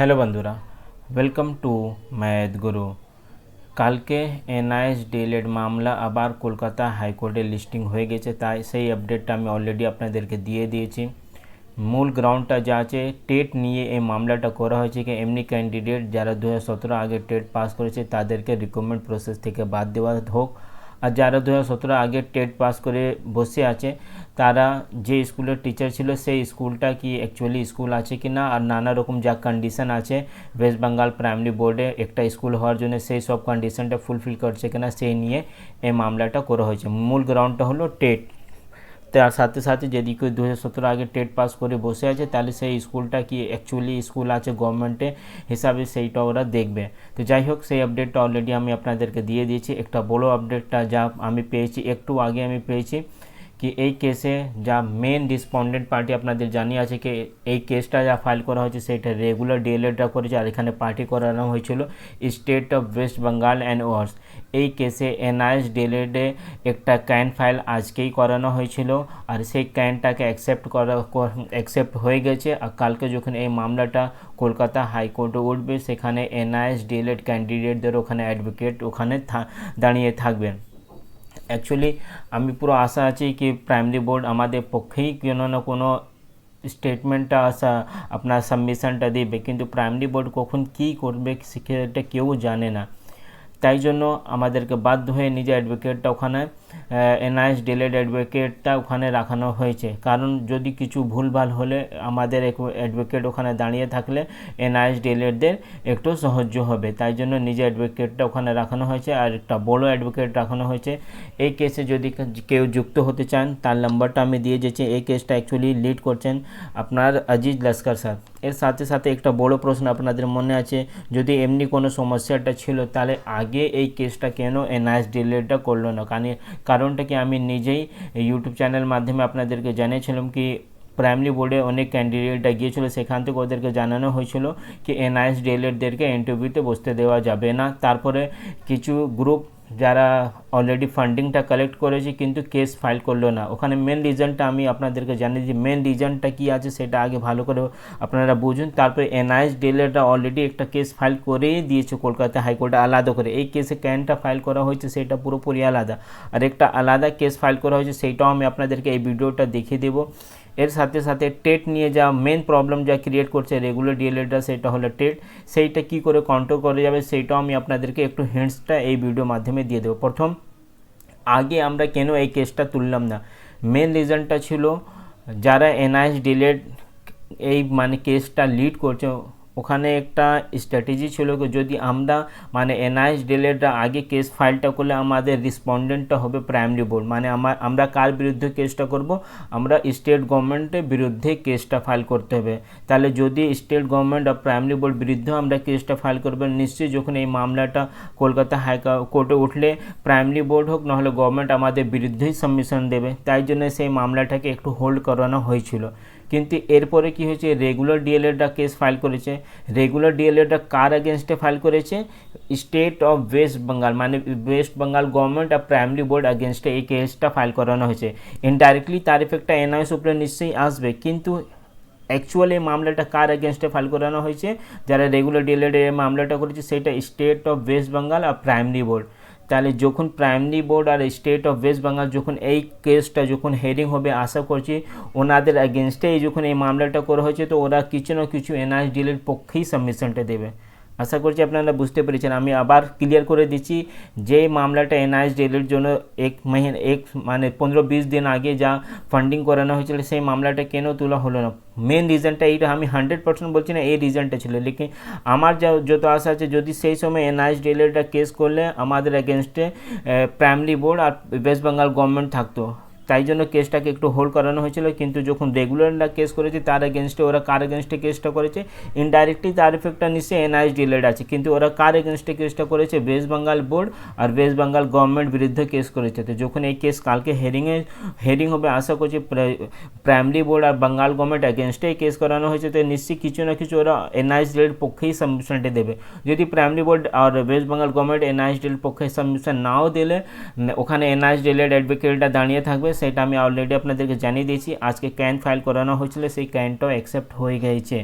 Hello বন্ধুরা welcome to math Guru কালকে NIS DElEd মামলা আবার কলকাতা হাইকোর্টে লিস্টিং হয়ে গেছে, তাই সেই আপডেটটা আমি অলরেডি আপনাদেরকে দিয়ে দিয়েছি। মূল গ্রাউন্ডটা যা আছে, টেট নিয়ে এই মামলাটা করা হয়েছে কি, এমনি ক্যান্ডিডেট যারা দু হাজার সতেরো আগে টেট পাস করেছে, তাদেরকে রিক্রুটমেন্ট প্রসেস থেকে বাদ দেওয়া হোক। আর যারা দু হাজার সতেরো আগে টেট পাস করে বসে আছে, তারা যে স্কুলের টিচার ছিল সেই স্কুলটা কি অ্যাকচুয়ালি স্কুল আছে কি না? আর নানা রকম যা কন্ডিশন আছে ওয়েস্ট বেঙ্গল প্রাইমারি বোর্ডে একটা স্কুল হওয়ার জন্য সেই সব কন্ডিশনটা ফুলফিল করছে কিনা, সেই নিয়ে এই মামলাটা করা হয়েছে। মূল গ্রাউন্ডটা হলো টেট। তার সাথে সাথে যদি কেউ দু হাজার সতেরো আগে টেট পাস করে বসে আছে, তাহলে সেই স্কুলটা কি অ্যাকচুয়ালি স্কুল আছে গভর্নমেন্টে হিসাবে সেইটা ওরা দেখবে। তো যাই হোক, সেই আপডেটটা অলরেডি আমি আপনাদেরকে দিয়ে দিয়েছি। একটা বড়ো আপডেটটা যা আমি পেয়েছি, একটু আগে আমি পেয়েছি। কি এই কেসে যা মেন রেসপন্ডেন্ট পার্টি আপনাদের জানিয়ে আছে কি, এই কেসটা যা ফাইল করা হয়েছে, সেটা রেগুলার ডিএলএডটা করেছে, আর এখানে পার্টি করানো হয়েছিল state of West Bengal and ors এই কেসে এনআইএস ডিএলএডে একটা ক্যান ফাইল আজকেই করানো হয়েছিল, আর সেই ক্যানটাকে অ্যাকসেপ্ট করা অ্যাকসেপ্ট হয়ে গেছে, আর কালকে যখন এই মামলাটা কলকাতা হাইকোর্টে উঠবে, সেখানে এনআইএস ডিএলএড ক্যান্ডিডেটদের ওখানে অ্যাডভোকেট ওখানে দাঁড়িয়ে থাকবেন। অ্যাকচুয়ালি আমি পুরো আশা আছি কি প্রাইমারি বোর্ড আমাদের পক্ষেই কেন না কোনো স্টেটমেন্টটা আসা আপনার সাবমিশনটা দেবে। কিন্তু প্রাইমারি বোর্ড কখন কী করবে, সেটা কেউ জানে না। তাই জন্য আমাদেরকে বাধ্য হয়ে নিজের অ্যাডভোকেটটা ওখানে এনআইএস ডিলেড অ্যাডভোকেটটা ওখানে রাখানো হয়েছে। কারণ যদি কিছু ভুলভাল হলে আমাদের অ্যাডভোকেট ওখানে দাঁড়িয়ে থাকলে এনআইএস ডিলেডদের একটু সাহায্য হবে। তাই জন্য নিজের অ্যাডভোকেটটা ওখানে রাখানো হয়েছে আর একটা বড় অ্যাডভোকেট রাখানো হয়েছে। এই কেসে যদি কেউ যুক্ত হতে চান, তার নাম্বারটা আমি দিয়ে দিয়েছি। এই কেসটা অ্যাকচুয়ালি লিড করছেন আপনার আজিজ লস্কর স্যার। এর সাথে সাথে একটা বড় প্রশ্ন আপনাদের মনে আছে, যদি এমনি কোনো সমস্যাটা ছিল, তাহলে আগে এই কেসটা কেন এনআইএস ডিলেটটা করল না? কারণ কারণটা কি আমি নিজেই ইউটিউব চ্যানেল মাধ্যমে আপনাদেরকে জানিয়েছিলাম কি, প্রাইমারি বোর্ডে অনেক ক্যান্ডিডেটরা গিয়েছিল, সেখান থেকে ওদেরকে জানানো হয়েছিল কি এনআইএস ডিএলএডদেরকে ইন্টারভিউতে বসতে দেওয়া যাবে না। তারপরে কিছু গ্রুপ যারা অলরেডি ফান্ডিংটা কালেক্ট করেছে কিন্তু কেস ফাইল করল না। ওখানে মেন রিজনটা আমি আপনাদেরকে জানিয়ে দিই মেন রিজনটা কী আছে সেটা আগে ভালো করে আপনারা বুঝুন। তারপরে এনআইএস ডিএলএটা অলরেডি একটা কেস ফাইল করেই দিয়েছে কলকাতা হাইকোর্টে আলাদা করে। এই কেসে ক্যানটা ফাইল করা হয়েছে সেটা পুরোপুরি আলাদা। আর একটা আলাদা কেস ফাইল করা হয়েছে সেইটাও আমি আপনাদেরকে এই ভিডিওটা দেখিয়ে দেবো। এর সাথে সাথে টেট নিয়ে যা মেন প্রবলেম যা ক্রিয়েট করছে রেগুলার ডিএলএডটা সেটা হলো টেট। সেইটা কি করে কন্ট্রোল করা যাবে সেইটাও আমি আপনাদেরকে একটু হিন্টসটা এই ভিডিও মাধ্যমে দিয়ে দেবো। প্রথম, আগে আমরা কেন এই কেসটা তুললাম না? মেন রিজনটা ছিল যারা এনআইএস ডিলেড এই মানে কেসটা লিড করছে ওখানে একটা স্ট্র্যাটেজি ছিল যদি আমরা মানে এনআইএস ডিলেটরা আগে কেস ফাইলটা করলে আমাদের রেসপন্ডেন্টটা হবে প্রাইমারি বোর্ড মানে আমার আমরা কার বিরুদ্ধে কেসটা করব? আমরা স্টেট গভর্নমেন্টের বিরুদ্ধে কেসটা ফাইল করতে হবে। তাহলে যদি স্টেট গভর্নমেন্ট আর প্রাইমারি বোর্ড বিরুদ্ধে আমরা কেসটা ফাইল করব, নিশ্চয়ই যখন এই মামলাটা কলকাতা হাইকোর্টে উঠলে প্রাইমারি বোর্ড হোক, নাহলে গভর্নমেন্ট আমাদের বিরুদ্ধেই সাবমিশন দেবে। তাই জন্য সেই মামলাটাকে একটু হোল্ড করানো হয়েছিল। কিন্তু এরপরে কি হয়েছে? রেগুলার ডিএলএডটা কেস ফাইল করেছে। রেগুলার ডিএলএডটা কার এগেনস্টে ফাইল করেছে। স্টেট অফ ওয়েস্ট বেঙ্গল মানে ওয়েস্ট বেঙ্গল গভর্নমেন্ট আর প্রাইমারি বোর্ড এগেনস্টে এই কেসটা ফাইল করানো হয়েছে। ইনডাইরেক্টলি তার এফেক্টটা এনআইএস উপরে নিশ্চয়ই আসবে। কিন্তু অ্যাকচুয়ালি এই মামলাটা কার এগেনস্টে ফাইল করানো হয়েছে? যারা রেগুলার ডিএলএড এই মামলাটা করেছে, সেটা স্টেট অফ ওয়েস্ট বেঙ্গল আর প্রাইমারি বোর্ড তাহলে যখন প্রাইমারি বোর্ড আর স্টেট অফ ওয়েস্ট বেঙ্গল যখন এই কেসটা যখন হেডিং হবে, আশা করছি ওনাদের এগেনস্টে যখন এই মামলাটা করা হয়েছে, তো ওরা কিছু না কিছু এনআইএস ডিলের পক্ষেই সাবমিশনটা দেবে। আশা করছি আপনারা বুঝতে পেরেছেন। আমি আবার ক্লিয়ার করে দিচ্ছি, যে মামলাটা এনআইএস ডিলের জন্য এক মাহিন এক মানে পনেরো বিশ দিন আগে যা ফান্ডিং করানো হয়েছিল, সেই মামলাটা কেন তোলা হলো না? মেন রিজনটা এইটা, আমি হান্ড্রেড পার্সেন্ট বলছি না, এই রিজনটা ছিল। লেকিন আমার যা, যত আশা আছে, যদি সেই সময় এনআইএস ডিলেরটা কেস করলে আমাদের এগেনস্টে প্রাইমারি বোর্ড আর ওয়েস্ট বেঙ্গল গভর্নমেন্ট থাকতো। তাই জন্য কেসটাকে একটু হোল্ড করানো হয়েছিল। কিন্তু যখন রেগুলাররা কেস করেছে, তার এগেনস্টে ওরা কার এগেনস্টে কেসটা করেছে? ইনডাইরেক্টলি তার এফেক্টটা নিশ্চয়ই এনআইএস ডিলেড আছে। কিন্তু ওরা কার এগেনস্টে কেসটা করেছে? ওয়েস্ট বেঙ্গল বোর্ড আর ওয়েস্ট বেঙ্গল গভর্নমেন্ট বিরুদ্ধে কেস করেছে। তো যখন এই কেস কালকে হেরিংয়ে হেরিং হবে, আশা করছি প্রাইমারি বোর্ড আর বেঙ্গল গভর্নমেন্ট এগেনস্টে কেস করানো হয়েছে। তো নিশ্চয়ই কিছু না কিছু ওরা এনআইএস ডিলের পক্ষেই সাবমিশনটা দেবে। যদি প্রাইমারি বোর্ড আর ওয়েস্ট বেঙ্গল গভর্নমেন্ট এনআইএস ডিলের পক্ষে সাবমিশন নাও দিলে ওখানে এনআইএস ডিলেড অ্যাডভোকেটটা দাঁড়িয়ে থাকবে। সেটা আমি অলরেডি আপনাদেরকে জানিয়ে দিয়েছি। আজকে ক্যান ফাইল করানো হয়েছিল, সেই ক্যানটাও অ্যাকসেপ্ট হয়ে গেছে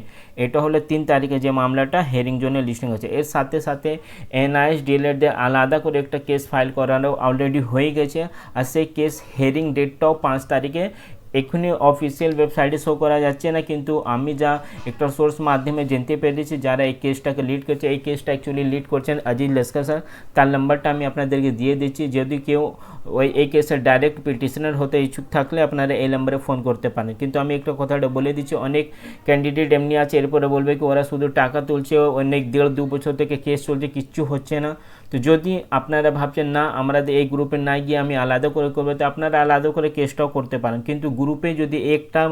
এটা হলো তিন তারিখে যে মামলাটা হেরিং জোনে লিস্টিং হয়েছে। এর সাথে সাথে এনআইএস ডিএলএডদের আলাদা করে একটা কেস ফাইল করানো অলরেডি হয়ে গেছে। আর সেই কেস হেরিং ডেটটাও পাঁচ তারিখে এক্ষুনি অফিসিয়াল ওয়েবসাইটে শো করা যাচ্ছে না, কিন্তু আমি যা একটা সোর্স মাধ্যমে জানতে পেরেছি, যারা এই কেসটাকে লিড করছে, এই কেসটা অ্যাকচুয়ালি লিড করছেন অজিত লস্কর স্যার তার নাম্বারটা আমি আপনাদেরকে দিয়ে দিচ্ছি। যদি কেউ ওই, এই কেসের ডাইরেক্ট পিটিশনার হতে ইচ্ছুক থাকলে আপনারা এই নাম্বারে ফোন করতে পারেন। কিন্তু আমি একটা কথাটা বলে দিচ্ছি, অনেক ক্যান্ডিডেট এমনি আছে, এরপরে বলবে কি, ওরা শুধু টাকা তুলছে, অনেক দেড় দু বছর থেকে কেস চলছে, কিচ্ছু হচ্ছে না। তো যদি আপনারা ভাবছেন, না, আমরা এই গ্রুপে না গিয়ে আমি আলাদা করে করব, তো আপনারা আলাদা করে কেসটাও করতে পারেন। কিন্তু গ্রুপে যদি একটা,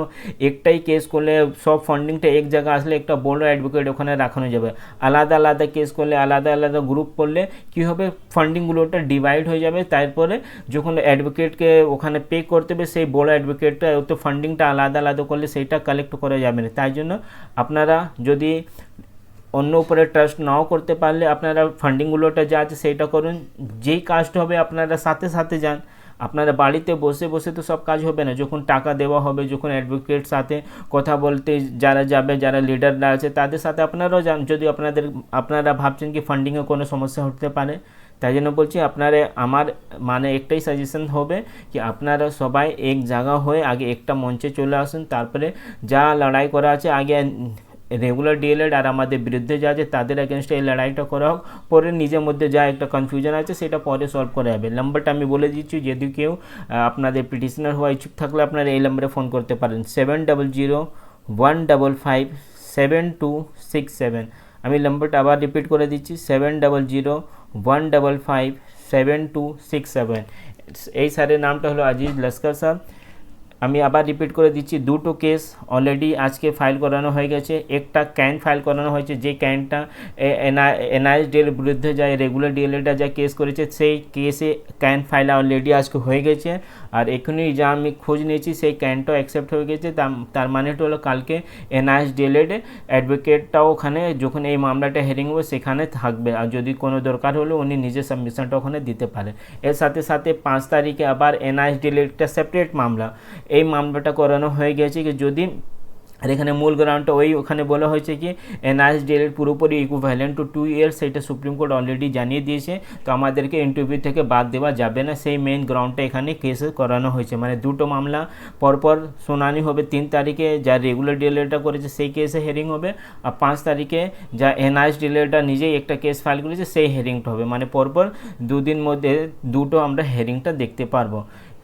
একটাই কেস করলে সব ফান্ডিংটা এক জায়গায় আসলে একটা বড় অ্যাডভোকেট ওখানে রাখানো যাবে। আলাদা আলাদা কেস করলে আলাদা আলাদা গ্রুপ করলে কী হবে? ফান্ডিংগুলোটা ডিভাইড হয়ে যাবে। তারপরে যখন অ্যাডভোকেটকে ওখানে পে করতে হবে, সেই বড় অ্যাডভোকেটটা তো ফান্ডিংটা আলাদা আলাদা করলে সেইটা কালেক্ট করা যাবে না। তাই জন্য আপনারা যদি অন্য উপরে ট্রাস্ট নাও করতে পারলে আপনারা ফান্ডিংগুলোটা যা আছে সেইটা করুন। যেই কাজটা হবে আপনারা সাথে সাথে যান। আপনারা বাড়িতে বসে বসে তো সব কাজ হবে না। যখন টাকা দেওয়া হবে, যখন অ্যাডভোকেট সাথে কথা বলতে যারা যাবে, যারা লিডাররা আছে, তাদের সাথে আপনারাও যান। যদি আপনাদের, আপনারা ভাবছেন কি ফান্ডিংয়ে কোনো সমস্যা হতে পারে, তাই জন্য বলছি আপনারা, আমার মানে একটাই সাজেশন হবে কি আপনারা সবাই এক জায়গা হয়ে আগে একটা মঞ্চে চলে আসুন। তারপরে যা লড়াই করা আছে, আগে রেগুলার ডিএলএড আর আমাদের বিরুদ্ধে যা আছে তাদের এগেনস্টে এই লড়াইটা করা হোক, পরে নিজের মধ্যে যা একটা কনফিউশন আছে সেটা পরে সলভ করা যাবে। নাম্বারটা আমি বলে দিচ্ছি, যদি কেউ আপনাদের পিটিশনার হওয়া ইচ্ছুক থাকলে আপনারা এই নাম্বারে ফোন করতে পারেন। Seven double zero one double five seven two six seven আমি নাম্বারটা আবার রিপিট করে দিচ্ছি seven double zero one double five seven two six seven এই স্যারের নামটা হলো আজিজ লস্কর স্যার আমি আবার রিপিট করে দিচ্ছি, দুটো কেস অলরেডি আজকে ফাইল করানো হয়ে গেছে। একটা ক্যান ফাইল করানো হয়েছে, যে ক্যানটা এনআইএস ডিএল বিরুদ্ধে যা রেগুলার ডিএলএটা যা কেস করেছে, সেই কেসে ক্যান ফাইল অলরেডি আজকে হয়ে গেছে। আর এখনই যা আমি খোঁজ নিয়েছি, সেই ক্যানটাও অ্যাকসেপ্ট হয়ে গেছে। তার মানেটা হলো কালকে এনআইএস ডিএলএড অ্যাডভোকেটটাও ওখানে, যখন এই মামলাটা হেরিং হবে, সেখানে থাকবে। আর যদি কোনো দরকার হলে, উনি নিজের সাবমিশনটা ওখানে দিতে পারে। এর সাথে সাথে পাঁচ তারিখে আবার এনআইএস ডিএলএডটা সেপারেট মামলা। এই মামলাটা করানো হয়ে গেছে কি যদি, আর এখানে মূল গ্রাউন্ডটা ওই ওখানে বলা হয়েছে কি, এনআইএস ডিএলএড পুরোপুরি ইকুইভ্যালেন্ট টু টু ইয়ার্স সেটা সুপ্রিম কোর্ট অলরেডি জানিয়ে দিয়েছে। তো আমাদেরকে ইন্টারভিউ থেকে বাদ দেওয়া যাবে না। সেই মেইন গ্রাউন্ডটা এখানে কেস করানো হয়েছে। মানে দুটো মামলা, পরপর শুনানি হবে তিন তারিখে, যা রেগুলার ডিএলএডটা করেছে সেই কেসে হেরিং হবে, আর পাঁচ তারিখে যা এনআইএস ডিএলএডটা নিজেই একটা কেস ফাইল করেছে, সেই হেরিংটা হবে। মানে পরপর দুদিন মধ্যে দুটো আমরা হেরিংটা দেখতে পারব।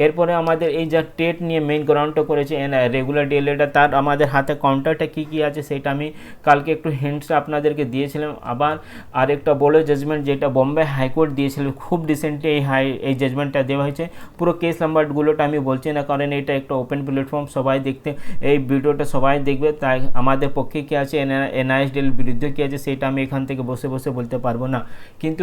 এরপরে আমাদের এই যা টেট নিয়ে মেইন গ্রাউন্ডটা করেছে এন রেগুলার ডিএলএটা তার আমাদের হাতে কাউন্টারটা কী কী আছে সেটা আমি কালকে একটু হিন্টস আপনাদেরকে দিয়েছিলাম। আবার আরেকটা বড় জাজমেন্ট যেটা বোম্বে হাইকোর্ট দিয়েছিল, খুব রিসেন্টলি এই হাই এই জাজমেন্টটা দেওয়া হয়েছে। পুরো কেস নাম্বারগুলোটা আমি বলছি না, কারণ এটা একটা ওপেন প্ল্যাটফর্ম সবাই দেখতে, এই ভিডিওটা সবাই দেখবে। তাই আমাদের পক্ষে কী আছে এনআইএস ডিএল বিরুদ্ধে কী আছে সেটা আমি এখান থেকে বসে বসে বলতে পারব না। কিন্তু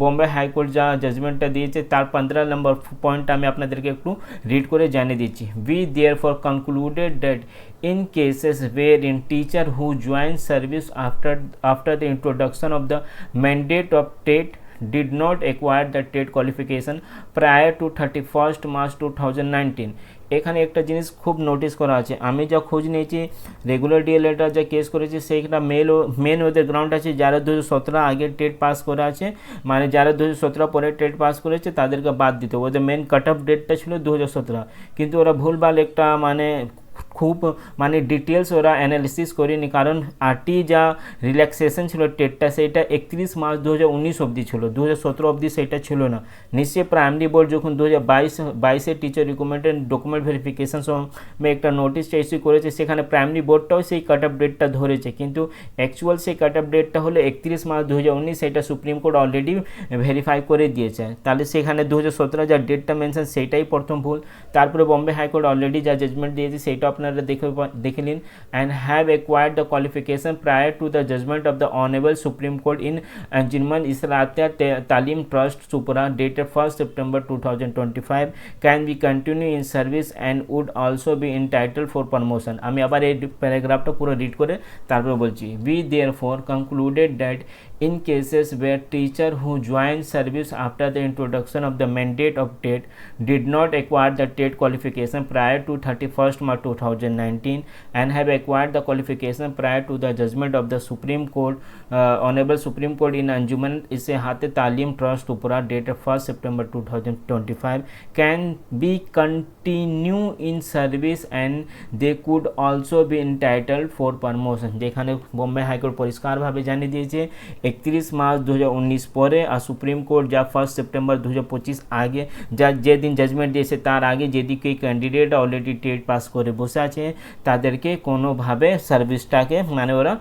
বোম্বে হাইকোর্ট যা জাজমেন্টটা দিয়েছে, তার পনেরো নম্বর পয়েন্টটা আমি আপনাদেরকে একটু রিড করে জানিয়ে দিচ্ছি we therefore concluded that in cases wherein teacher who joins service after after the introduction of the mandate of TET did not acquire the TET qualification prior to 31st March 2019 এখানে একটা জিনিস খুব notice করা আছে। আমি যা খোঁজ নিয়েছি রেগুলার ডিএলএটা যা কেস করেছি সেইটা মেল মেন ওদের গ্রাউন্ড আছে। যারা দু সতেরো আগে টেট পাস করা আছে মানে যারা দু সতেরো পরে টেট পাস করেছে, তাদেরকে বাদ দিতে ওদের মেন কাট অফ ডেটটা ছিল দু হাজার সতেরো। কিন্তু ওরা ভুলভাল একটা মানে খুব মানে ডিটেলস ওরা অ্যানালিসিস করেনি। কারণ আরটি যা রিল্যাক্সেশন ছিল টেটটা সেইটা একত্রিশ মার্চ দু হাজার উনিশ অবধি ছিল। দু হাজার সতেরো অবধি সেইটা ছিল না। নিশ্চয়ই প্রাইমারি বোর্ড যখন দু হাজার বাইশ বাইশে টিচার রিকমেন্ডেড ডকুমেন্ট ভেরিফিকেশন সময় একটা নোটিশটা ইস্যু করেছে, সেখানে প্রাইমারি বোর্ডটাও সেই কাট অফ ডেটটা ধরেছে। কিন্তু অ্যাকচুয়াল সেই কাট অফ ডেটটা হলো একত্রিশ মার্চ দু হাজার উনিশ, সেটা সুপ্রিম কোর্ট অলরেডি ভেরিফাই করে দিয়েছে। তাহলে সেখানে দু হাজার সতেরো যা ডেটটা মেনশন সেইটাই প্রথম ভুল। তারপরে বম্বে হাইকোর্ট অলরেডি যা জাজমেন্ট দিয়েছে সেইটা আপনারা দেখে দেখে নিন and have acquired the qualification prior to the judgment of the honourable Supreme Court in জিনমান ইসলাতিয়া Taleem Trust supra dated first September two thousand twenty five can be continue in service and would also be entitle for promotion আমি আবার এই প্যারাগ্রাফটা পুরো read করে তারপরে বলছি we therefore concluded that in cases where teacher who join service after the introduction of the mandate of TET did not acquire the TET qualification prior to thirty first March two thousand nineteen and have acquired the qualification prior to the judgment of the Supreme Court honourable Supreme Court in Anjuman इसे हाथ Taleem Trust supra date of first September two thousand twenty five can be continue in service and they could also be entitle for promotion देखा Bombay high court परिष्कार भावे जानी दीजिए দু হাজার উনিশ পরে আর সুপ্রিম কোর্ট যা ফার্স্ট সেপ্টেম্বর দু হাজার পঁচিশ আগে, যা যেদিন জাজমেন্ট দিয়েছে, তার আগে যদি ক্যান্ডিডেট অলরেডি টেট পাস করে বসে আছে, তাদেরকে কোনোভাবে সার্ভিসটাকে মানে ওরা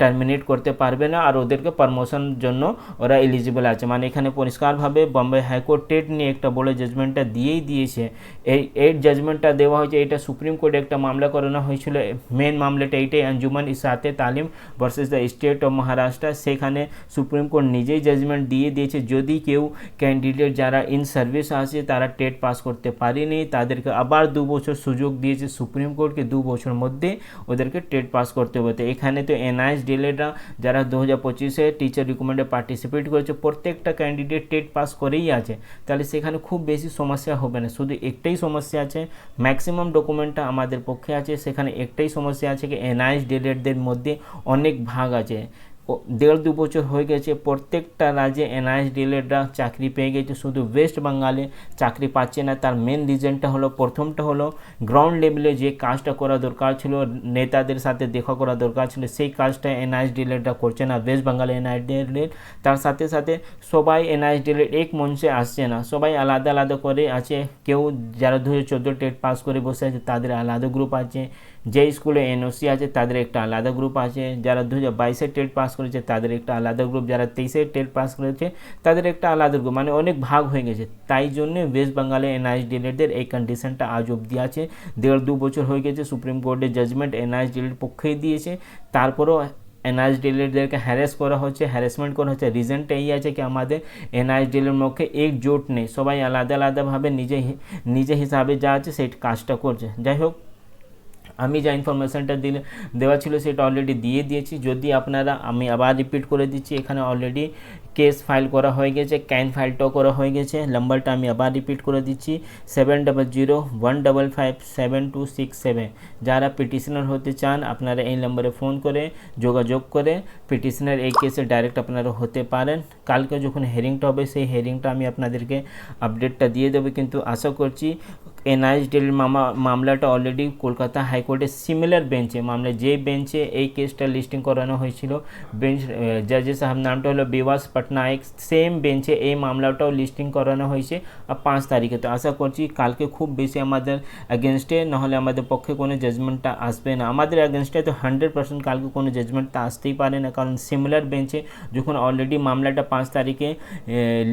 টার্মিনেট করতে পারবে না আর ওদেরকে প্রমোশন জন্য ওরা এলিজিবল আছে। মানে এখানে পরিষ্কারভাবে বম্বে হাইকোর্ট টেট নিয়ে একটা বড় জাজমেন্টটা দিয়েই দিয়েছে। এই এই জাজমেন্টটা দেওয়া হয়েছে, এটা সুপ্রিম কোর্টে একটা মামলা করানো হয়েছিল। মেন মামলাটা এইটাই Anjuman ইসাতে Taleem versus the state of Maharashtra সেখানে সুপ্রিম কোর্ট নিজেই জাজমেন্ট দিয়ে দিয়েছে। যদি কেউ ক্যান্ডিডেট যারা ইন সার্ভিস আছে, তারা টেট পাস করতে পারেনি, তাদেরকে আবার দু বছর সুযোগ দিয়েছে সুপ্রিম কোর্টকে দু বছর মধ্যে ওদেরকে টেট পাস করতে হতে। এখানে তো এনআইএস ডিলেরা যারা দু হাজার পঁচিশে টিচার রিকমেন্ডে পার্টিসিপেট করেছে, প্রত্যেকটা ক্যান্ডিডেট টেট পাস করেই আছে। তাহলে সেখানে খুব বেশি সমস্যা হবে না। শুধু একটাই সমস্যা আছে ম্যাক্সিমাম ডকুমেন্টটা আমাদের পক্ষে আছে, সেখানে একটাই সমস্যা আছে কি এনআইএস ডিলেটদের মধ্যে অনেক ভাগ আছে। দেড় দু বছর হয়ে গেছে, প্রত্যেকটা রাজ্যে এনআইএস ডিলেটরা চাকরি পেয়ে গেছে। শুধু ওয়েস্ট বেঙ্গলে চাকরি পাচ্ছে না, তার মেন রিজনটা হলো, প্রথমটা হলো গ্রাউন্ড লেভেলে যে কাজটা করা দরকার ছিল, নেতাদের সাথে দেখা করা দরকার ছিল, সেই কাজটা এনআইএস ডিলেটরা করছে না ওয়েস্ট বেঙ্গলে এনআইএস ডিলেট তার সাথে সাথে সবাই এনআইএস ডিলেট এক মঞ্চে আসছে না। সবাই আলাদা আলাদা করে আছে, কেউ যারা দু হাজার চোদ্দ টেট পাস করে বসে আছে, তাদের আলাদা গ্রুপ আছে। যে স্কুলে এনওসি আছে, তাদের একটা আলাদা গ্রুপ আছে। যারা দু হাজার বাইশে টেট পাস করেছে, তাদের একটা আলাদা গ্রুপ যারা তেইশে টেট পাস করেছে, তাদের একটা আলাদা গ্রুপ মানে অনেক ভাগ হয়ে গেছে। তাই জন্য ওয়েস্ট বেঙ্গলে এনআইএস ডিলেটদের এই কন্ডিশনটা আজ অবধি আছে। দেড় দু বছর হয়ে গেছে সুপ্রিম কোর্টের জাজমেন্ট এনআইএস ডিলেট পক্ষেই দিয়েছে। তারপরেও এনআইএস ডিলেটদেরকে হ্যারেস করা হচ্ছে হ্যারাসমেন্ট করা হচ্ছে। রিজনটা এই আছে কি, আমাদের এনআইএস ডিলের মধ্যে একজোট নেই। সবাই আলাদা আলাদাভাবে নিজে নিজে হিসাবে যা আছে, সেই কাজটা করছে। যাই হোক আমি যা ইনফরমেশানটা দিলে, দেওয়া ছিল সেটা অলরেডি দিয়ে দিয়েছি। যদি আপনারা, আমি আবার রিপিট করে দিচ্ছি, এখানে অলরেডি কেস ফাইল করা হয়ে গেছে ক্যান ফাইলটাও করা হয়ে গেছে। নাম্বারটা আমি আবার রিপিট করে দিচ্ছি seven double zero one double five seven two six seven যারা পিটিশনার হতে চান, আপনারা এই নম্বরে ফোন করে যোগাযোগ করে পিটিশনার এই কেসে ডাইরেক্ট আপনারা হতে পারেন। কালকে যখন হেয়ারিংটা হবে, সেই হেয়ারিংটা আমি আপনাদেরকে আপডেটটা দিয়ে দেবো। কিন্তু আশা করছি এনআইএস ডেলির মামা, মামলাটা অলরেডি কলকাতা হাইকোর্টের সিমিলার বেঞ্চে মামলা যে বেঞ্চে এই কেসটা লিস্টিং করানো হয়েছিল বেঞ্চ জাজে সাহেব নামটা হলো বিবাস পটনায়ক। সেম বেঞ্চে এই মামলাটাও লিস্টিং করানো হয়েছে আর পাঁচ তারিখে। তো আশা করছি কালকে খুব বেশি আমাদের অ্যাগেনস্টে নাহলে আমাদের পক্ষে কোনো জাজমেন্টটা আসবে না। আমাদের অ্যাগেনস্টে তো হান্ড্রেড পার্সেন্ট কালকে কোনো জাজমেন্টটা আসতেই পারে না, কারণ সিমিলার বেঞ্চে যখন অলরেডি মামলাটা পাঁচ তারিখে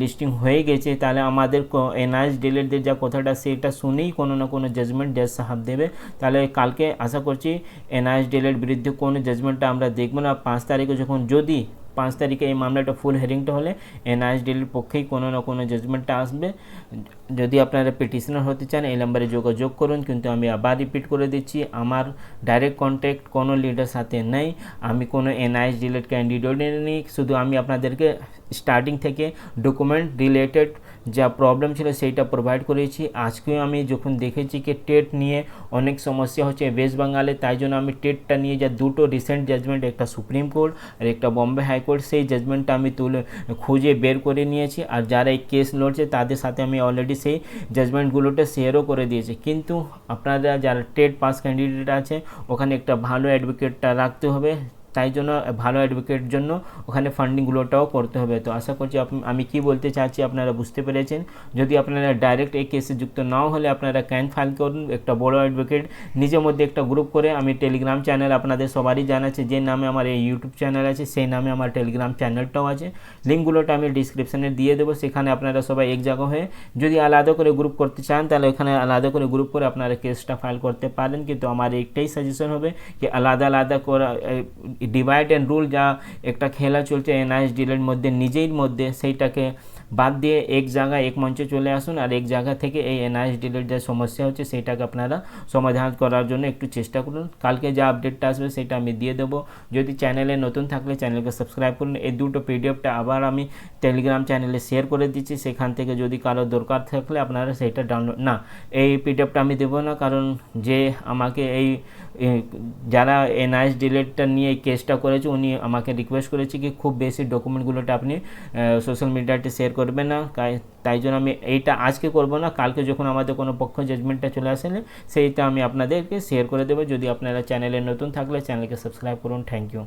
লিস্টিং হয়ে গেছে, তাহলে আমাদের এনআইএস ডিলেটদের যা কথাটা, সেটা শুনেই কোনো না কোনো জাজমেন্ট জাজ সাহাব দেবে। তাহলে কালকে আশা করছি এনআইএস ডিলের বিরুদ্ধে কোনো জাজমেন্টটা আমরা দেখব না। পাঁচ তারিখে যখন, যদি পাঁচ তারিখে এই মামলাটা ফুল হেয়ারিংটা হলে এনআইএস ডিলের পক্ষেই কোনো না কোনো জাজমেন্টটা আসবে। যদি আপনারা পিটিশনার হতে চান, এই নাম্বারে যোগাযোগ করুন, কিন্তু আমি আবার রিপিট করে দিচ্ছি, আমার ডাইরেক্ট কন্ট্যাক্ট কোনো লিডার সাথে নেই, আমি কোনো এনআইএস ডিলেট ক্যান্ডিডেট নেই, শুধু আমি আপনাদেরকে স্টার্টিং থেকে ডকুমেন্ট রিলেটেড যা প্রবলেম ছিল সেইটা প্রোভাইড করেছি। আজকেও আমি যখন দেখেছি কি টেট নিয়ে অনেক সমস্যা হচ্ছে ওয়েস্ট বেঙ্গলে তাই জন্য আমি টেটটা নিয়ে যা দুটো রিসেন্ট জাজমেন্ট একটা সুপ্রিম কোর্ট আর একটা বম্বে হাইকোর্ট সেই জাজমেন্টটা আমি তুলে খুঁজে বের করে নিয়েছি। আর যারা এই কেস লড়ছে, তাদের সাথে আমি অলরেডি সেই জাজমেন্টগুলোটা শেয়ারও করে দিয়েছে। কিন্তু আপনারা যারা টেট পাস ক্যান্ডিডেট আছে, ওখানে একটা ভালো অ্যাডভোকেটটা রাখতে হবে। তাই জন্য ভালো অ্যাডভোকেট জন্য ওখানে ফান্ডিংগুলোটাও করতে হবে। তো আশা করছি আমি কি বলতে চাচ্ছি আপনারা বুঝতে পেরেছেন। যদি আপনারা ডাইরেক্ট এই কেসে যুক্ত নাও হলে আপনারা ক্যান ফাইল করুন। একটা বড় অ্যাডভোকেট নিজের মধ্যে একটা গ্রুপ করে আমি টেলিগ্রাম চ্যানেল আপনাদের সবারই জানা আছে যে নামে আমার এই ইউটিউব চ্যানেল আছে, সেই নামে আমার টেলিগ্রাম চ্যানেলটাও আছে। লিঙ্কগুলোটা আমি ডিসক্রিপশানে দিয়ে দেবো। সেখানে আপনারা সবাই এক জায়গা হয়ে যদি আলাদা করে গ্রুপ করতে চান, তাহলে ওখানে আলাদা করে গ্রুপ করে আপনারা কেসটা ফাইল করতে পারেন। কিন্তু আমার একটাই সাজেশন হবে কি আলাদা আলাদা করা ডিভাইড অ্যান্ড রুল যা একটা খেলা চলছে এনআইএস ডিলের মধ্যে, নিজের মধ্যে, সেইটাকে বাদ দিয়ে এক জায়গায় এক মঞ্চে চলে আসুন আর এক জায়গা থেকে এই এনআইএস ডিলের যে সমস্যা হচ্ছে সেটাকে আপনারা সমাধান করার জন্য একটু চেষ্টা করুন। কালকে যে আপডেটটা আসবে, সেটা আমি দিয়ে দেবো। যদি চ্যানেলে নতুন থাকলে চ্যানেলকে সাবস্ক্রাইব করুন। এই দুটো পিডিএফটা আবার আমি টেলিগ্রাম চ্যানেলে শেয়ার করে দিচ্ছি। সেখান থেকে যদি কারও দরকার থাকলে আপনারা সেইটা ডাউনলোড না, এই পিডিএফটা আমি দেবো না। কারণ যে আমাকে এই যারা এনআইএস ডিলেটটা নিয়ে কেসটা করেছে, উনি আমাকে রিকোয়েস্ট করেছে কি খুব বেশি ডকুমেন্টগুলোটা আপনি সোশ্যাল মিডিয়াতে শেয়ার করবেন না। তাই- তাই জন্য আমি এইটা আজকে করব না, কালকে যখন আমাদের কোনো পক্ষ জাজমেন্টটা চলে আসলে সেইটা আমি আপনাদেরকে শেয়ার করে দেবো। যদি আপনারা চ্যানেলে নতুন থাকলে চ্যানেলকে সাবস্ক্রাইব করুন। Thank you